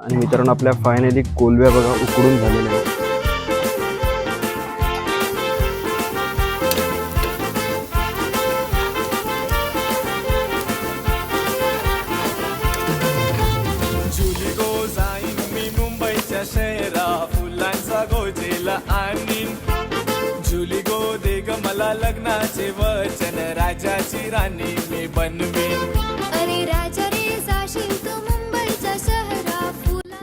आणि मित्रांनो आपल्या फायनली कोलव्या बघा उकडून झालेल्या आहेत. जुली गो दे ग मला लग्नाचे वचन राजाची राणी मी बनवीन अरे राजा रे जाशील तू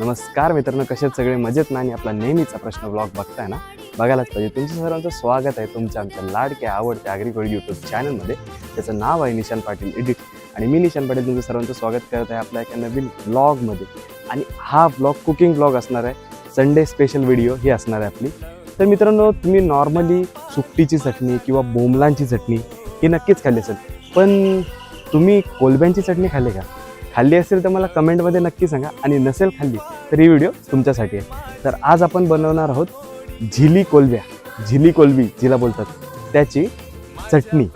नमस्कार मित्रांनो कसे सगळे? मजेत ना? आणि आपला नेहमीचा प्रश्न ब्लॉग बघताय ना? बघायलाच पाहिजे. तुमचं सर्वांचं स्वागत आहे तुमच्या आमच्या लाडक्या आवडत्या आगरीकोळी यूट्यूब चॅनलमध्ये त्याचं नाव आहे निशान पाटील एडिट आणि मी निशान पाटील तुमचं सर्वांचं स्वागत करत आहे आपल्या एका नवीन ब्लॉगमध्ये आणि हा ब्लॉग कुकिंग ब्लॉग असणार आहे. संडे स्पेशल व्हिडिओ ही असणार आहे आपली. तर मित्रांनो तुम्ही नॉर्मली सुकटीची चटणी किंवा बोंबलांची चटणी ही नक्कीच खाल्ली असेल. पण तुम्ही कोलब्यांची चटणी खाल्ली का? खाल्ली असेल तर मला कमेंटमध्ये नक्की सांगा. आणि नसेल खाल्ली तर ही व्हिडिओ तुमच्यासाठी आहे. तर आज आपण बनवणार आहोत झिली कोलव्या. झिली कोलबी जिला बोलतात. त्याची चटणी.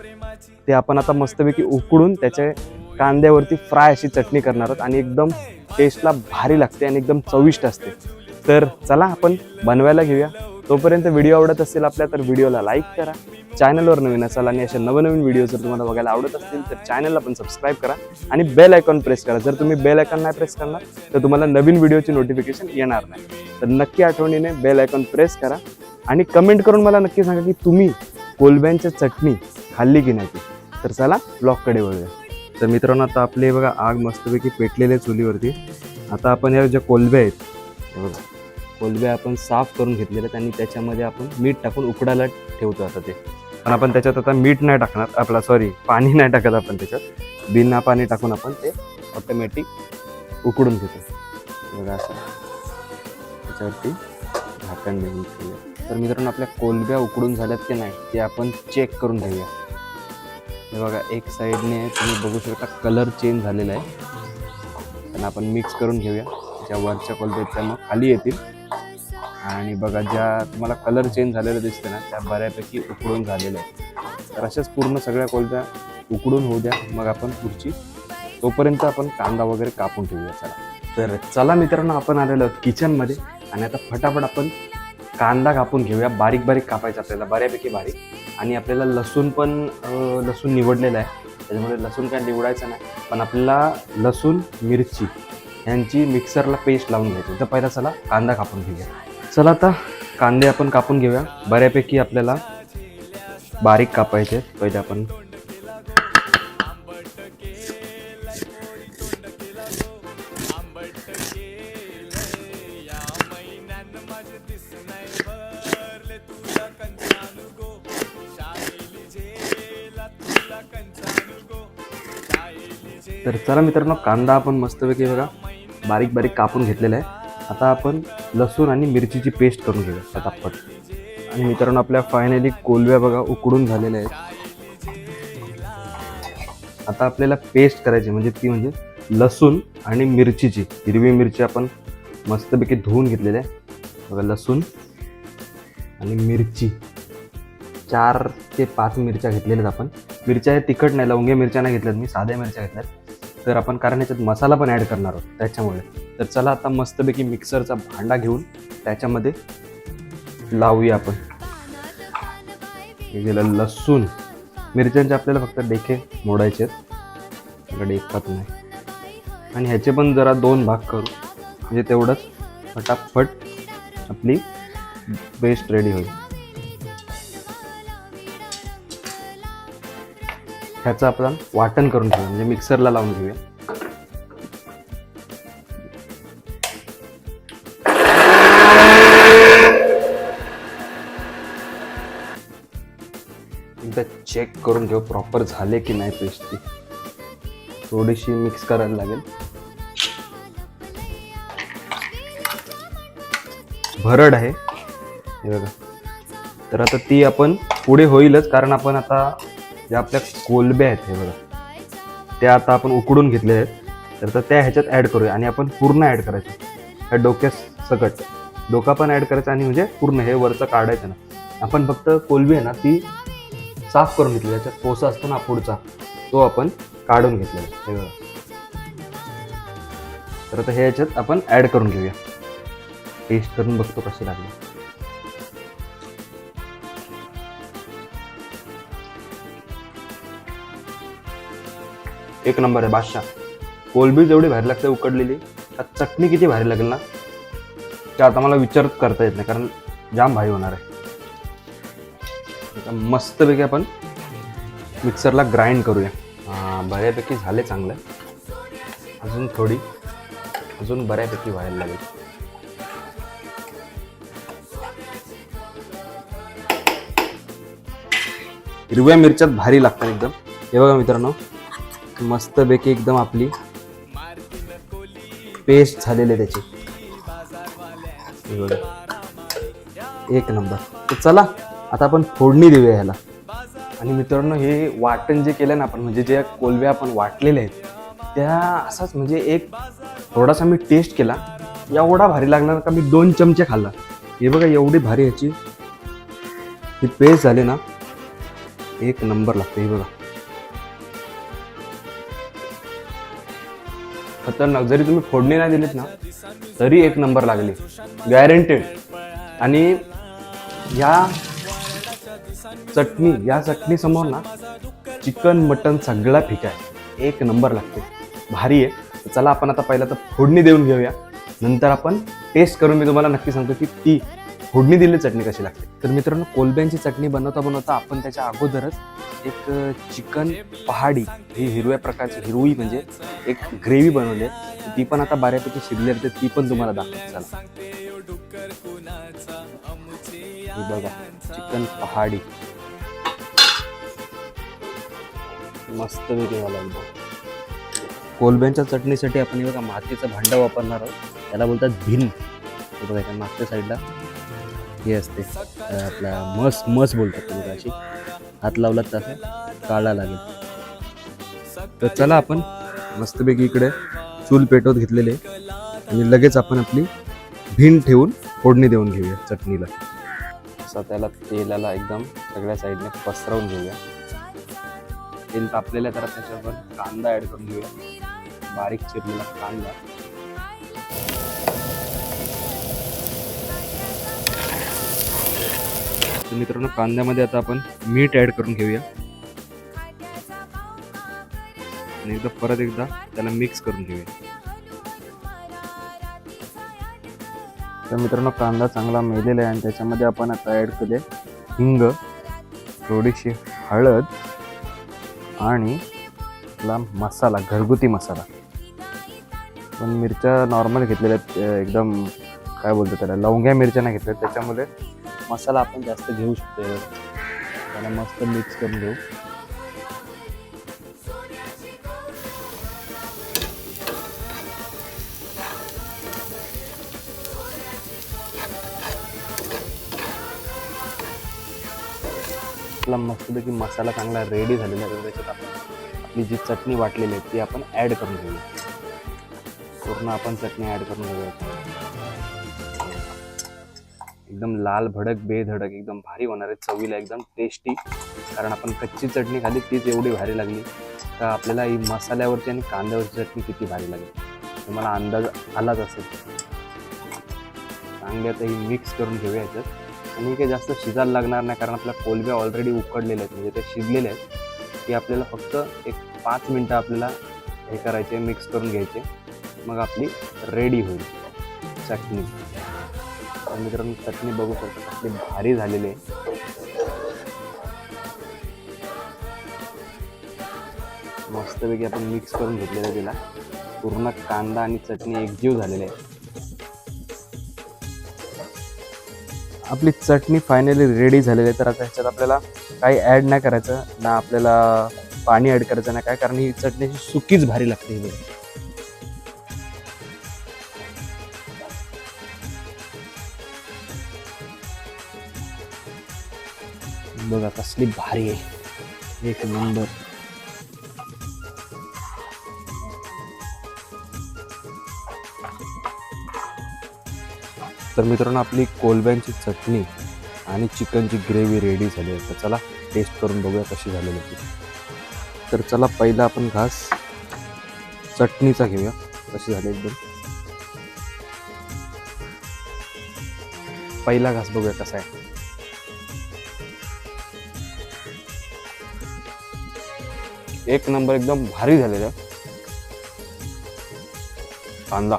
ते आपण आता मस्तपैकी उकडून त्याच्या कांद्यावरती फ्राय अशी चटणी करणार आहोत आणि एकदम टेस्टला भारी लागते आणि एकदम चविष्ट असते. तर चला आपण बनवायला घेऊया. तोपर्यंत व्हिडिओ आवडत असेल आपल्या तर व्हिडिओला लाईक करा. चॅनलवर नवीन असाल आणि अशा नवनवीन व्हिडिओ जर तुम्हाला बघायला आवडत असतील तर चॅनलला पण सबस्क्राईब करा आणि बेल आयकॉन प्रेस करा. जर तुम्ही बेल आयकॉन नाही प्रेस करणार तर तुम्हाला नवीन व्हिडिओची नोटिफिकेशन येणार नाही. तर नक्की आठवणीने बेल आयकॉन प्रेस करा आणि कमेंट करून मला नक्की सांगा की तुम्ही कोलब्यांची चटणी खाल्ली की नाही तर चला ब्लॉगकडे वळूया. तर मित्रांनो आता आपले बघा आग मस्तपैकी पेटलेले चुलीवरती. आता आपण या ज्या कोलब्या आहेत बघा. कोलब्या आपण साफ करून घेतलेल्या आहेत आणि त्याच्यामध्ये आपण मीठ टाकून उकडायला ठेवतो आता ते. पण आपण त्याच्यात आता मीठ नाही टाकणार आपला सॉरी पाणी नाही टाकत आपण त्याच्यात. बिना पाणी टाकून आपण ते ऑटोमॅटिक उकडून घेतो. बघा असं त्याच्यावरती झाकण देऊन ठेवूया. तर मित्रांनो आपल्या कोलब्या उकडून झाल्यात की नाही ते आपण चेक करून घेऊया. हे बघा एक साईडने तुम्ही बघू शकता कलर चेंज झालेला आहे. पण आपण मिक्स करून घेऊया. ज्या वरच्या कोलब्याच्या मग खाली येतील. आणि बघा ज्या तुम्हाला कलर चेंज झालेलं दिसते ना त्या बऱ्यापैकी उकडून झालेल्या आहेत. तर अशाच पूर्ण सगळ्या कोलत्या उकडून होऊ द्या. मग आपण पुढची तोपर्यंत आपण कांदा वगैरे कापून ठेवूया. चला. तर चला मित्रांनो आपण आलेलो किचनमध्ये आणि आता फटाफट आपण कांदा कापून घेऊया. बारीक बारीक कापायचा आपल्याला बऱ्यापैकी बारीक. आणि आपल्याला लसूण पण लसूण निवडलेलं आहे. त्याच्यामुळे लसूण काय निवडायचं नाही. पण आपल्याला लसूण मिरची यांची मिक्सरला पेस्ट लावून घ्यायची. तर पहिला चला कांदा कापून घेऊया. चला आता कांदे आपण कापून घेऊया बऱ्यापैकी आपल्याला बारीक कापायचे आहेत. पहिले आपण तर चला मित्रांनो कांदा आपण मस्तपैकी बघा बारीक बारीक कापून घेतलेला आहे आता आपण लसूण आणि मिरचीची पेस्ट करून घेऊया फटाफट आणि मित्रांनो आपल्या फायनली कोलव्या बघा उकडून झालेल्या आहेत. आता आपल्याला पेस्ट करायची म्हणजे ती म्हणजे लसूण आणि मिरचीची. हिरवी मिरची आपण मस्तपैकी धुवून घेतलेली आहे. बघा लसूण आणि मिरची. चार ते पाच मिरच्या घेतलेल्यात आपण. मिरच्या हे तिखट नाही लवंग्या मिरच्या नाही घेतल्यात मी साध्या मिरच्या घेतल्यात. तर आपण कारण याच्यात मसाला पण ॲड करणार आहोत त्याच्यामुळे. तर चला आता मस्तपैकी मिक्सरचा भांडा घेऊन त्याच्यामध्ये लावूया आपण. गेलं लसूण. मिरच्यांचे आपल्याला फक्त डेखे मोडायचे आहेत. इकडे एकच नाही. आणि ह्याचे पण जरा दोन भाग करू. म्हणजे तेवढंच फटाफट आपली पेस्ट रेडी होईल. ह्याचं आपण वाटण करून ठेवूया म्हणजे मिक्सरला लावून घेऊया. एकदा चेक करून घेऊ प्रॉपर झाले की नाही पेस्ट ती थोडीशी मिक्स करायला लागेल. भरड आहे. तर आता ती आपण पुढे होईलच कारण आपण आता ज्या आपल्या कोलब्या आहेत हे बघा. त्या आता आपण उकडून घेतले आहेत. तर आता त्या ह्याच्यात ॲड करूया आणि आपण पूर्ण ॲड करायचं. ह्या डोक्यात सकट. डोका पण ॲड करायचा आणि म्हणजे पूर्ण हे वरचं काढायचं ना. आपण फक्त कोलबी आहे ना ती साफ करून घेतली. त्याच्यात कोसा असतो ना पुढचा तो आपण काढून घेतलेला हे बघा. तर आता हे याच्यात आपण ॲड करून घेऊया. टेस्ट करून बघतो कशी लागली. एक नंबर आहे बादशाह. कोलबी जेवढी भारी लागते उकडलेली त्यात चटणी किती भारी लागेल ना ते आता मला विचार करता येत नाही कारण जाम भारी होणार आहे. मस्तपैकी आपण मिक्सरला ग्राइंड करूया. हां बऱ्यापैकी झाले चांगलं. अजून थोडी अजून बऱ्यापैकी व्हायला लागेल. हिरव्या मिरच्यात भारी लागतात एकदम. हे बघा मित्रांनो मस्तपैकी एकदम आपली पेस्ट झालेली त्याची. एक नंबर. तर चला आता आपण फोडणी देऊया ह्याला. आणि मित्रांनो हे वाटण जे केलं ना आपण म्हणजे जे कोलव्या आपण वाटलेल्या आहेत त्या असाच म्हणजे एक थोडासा मी टेस्ट केला. एवढा भारी लागणार का मी दोन चमचे खाल्ला. हे बघा एवढी भारी ह्याची. ही पेस्ट झाली ना एक नंबर लागते हे बघा. खतरनाक. जरी तुम्ही फोडणी नाही दिलीत ना तरी एक नंबर लागली. गॅरंटेड आणि या चटणी या चटणीसमोर ना चिकन मटन सगळा फिका आहे. एक नंबर लागते. भारी आहे. चला आपण आता पहिला तर फोडणी देऊन घेऊया. नंतर आपण टेस्ट करून मी तुम्हाला नक्की सांगतो की ती फोडणी दिलेली चटणी कशी लागते? तर मित्रांनो कोलब्यांची चटणी बनवता बनवता आपण त्याच्या अगोदरच एक चिकन पहाडी ही हिरव्या प्रकारची हिरवी म्हणजे एक ग्रेव्ही बनवली आहे. ती पण आता बऱ्यापैकी शिरली आहे तर ती पण तुम्हाला दाखवते. चला. बघा चिकन पहाडी. मस्त वेगळी कोलब्यांच्या चटणीसाठी आपण बघा मातीचं भांडं वापरणार आहोत. त्याला बोलतात भिन. बघा मागच्या साईडला हे असते. आपला मस मस बोलतात तुम्ही अशी. हात लावला तर काळा लागेल. तर चला आपण मस्तपैकी इकडे चूल पेटवत घेतलेले. आणि लगेच आपण आपली भिन ठेवून फोडणी देऊन घेऊया चटणीला. असं त्याला तेलाला एकदम सगळ्या साईडने पसरवून घेऊया. तेल तापलेलं तर त्याच्यावर कांदा ॲड करून घेऊया. बारीक चिरलेला कांदा. तर मित्रांनो कांद्यामध्ये आता आपण मीठ ॲड करून घेऊया. आणि एकदा परत एकदा त्याला मिक्स करून घेऊया. तर मित्रांनो कांदा चांगला मेलेला आहे आणि त्याच्यामध्ये आपण आता ॲड केले हिंग थोडीशी हळद आणि आपला मसाला घरगुती मसाला. पण मिरच्या नॉर्मल घेतलेल्या आहेत एकदम काय बोलतो त्याला लवंग्या मिरच्या नाही घेतल्या त्याच्यामुळे मसाला आपण जास्त घेऊ शकतो त्याला मस्त मिक्स करून घेऊ. आपला मस्तपैकी मसाला चांगला रेडी झालेला आहे. त्याच्यात आपण आपली जी चटणी वाटलेली आहे ती आपण ॲड करून घेऊया. पूर्ण आपण चटणी ॲड करून घेऊया. एकदम लाल भडक बेधडक एकदम भारी होणार आहे. चवीला एकदम टेस्टी कारण आपण कच्ची चटणी खाली तीच एवढी भारी लागली. तर आपल्याला ही मसाल्यावरची आणि कांद्यावरची चटणी किती भारी लागेल. तुम्हाला अंदाज आलाच असेल. चांगली आता ही मिक्स करून घेऊया याच्यात. आणि काही जास्त शिजायला लागणार नाही कारण आपल्या कोलब्या ऑलरेडी उकडलेल्या आहेत. म्हणजे ते शिजलेले आहेत. की आपल्याला फक्त एक पाच मिनटं आपल्याला हे करायचे मिक्स करून घ्यायचे. मग आपली रेडी होईल. चटणी. मित्रांनो चटणी बघू शकतो. कसली भारी झालेली आहे. मस्तपैकी आपण मिक्स करून घेतलेलं आहे तिला. पूर्ण कांदा आणि चटणी एकजीव झालेली आहे. आपली चटणी फायनली रेडी झालेली आहे. तर आता ह्याच्यात आपल्याला काही ॲड नाही करायचं. ना आपल्याला पाणी ॲड करायचं नाही. काय? कारण ही चटणी सुकीच भारी लागते ही बघा कसली भारी आहे. एक नंबर तर मित्रांनो आपली कोलब्यांची चटणी आणि चिकनची ग्रेव्ही रेडी झाली आहे. तर चला टेस्ट करून बघूया कशी झालेली होती तर चला पहिला आपण घास. चटणीचा घेऊया. कशी झाली एकदम. पहिला घास बघूया कसा आहे. एक नंबर एकदम भारी झालेला कांदा.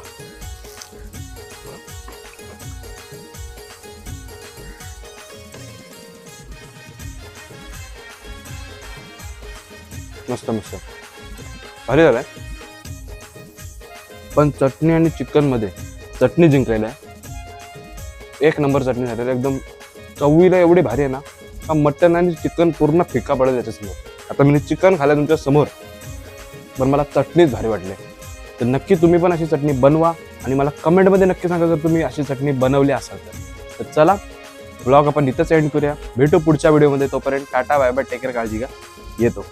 मस्त मस्त. भारी झालाय. पण चटणी आणि चिकनमध्ये चटणी जिंकलेली आहे. एक नंबर चटणी झालेली एकदम चवीला एवढी भारी आहे ना का मटन आणि चिकन पूर्ण फिका पडेल त्याच्यासमोर. आता मी चिकन खाल्लं तुमच्यासमोर. पण मला चटणीच भारी वाटली. तर नक्की तुम्ही पण अशी चटणी बनवा आणि मला कमेंटमध्ये नक्की सांगा जर तुम्ही अशी चटणी बनवली असाल तर. तर चला ब्लॉग आपण इथंच एंड करूया. भेटू पुढच्या व्हिडिओमध्ये तोपर्यंत टाटा बाय बाय टेकर काळजी घ्या. येतो.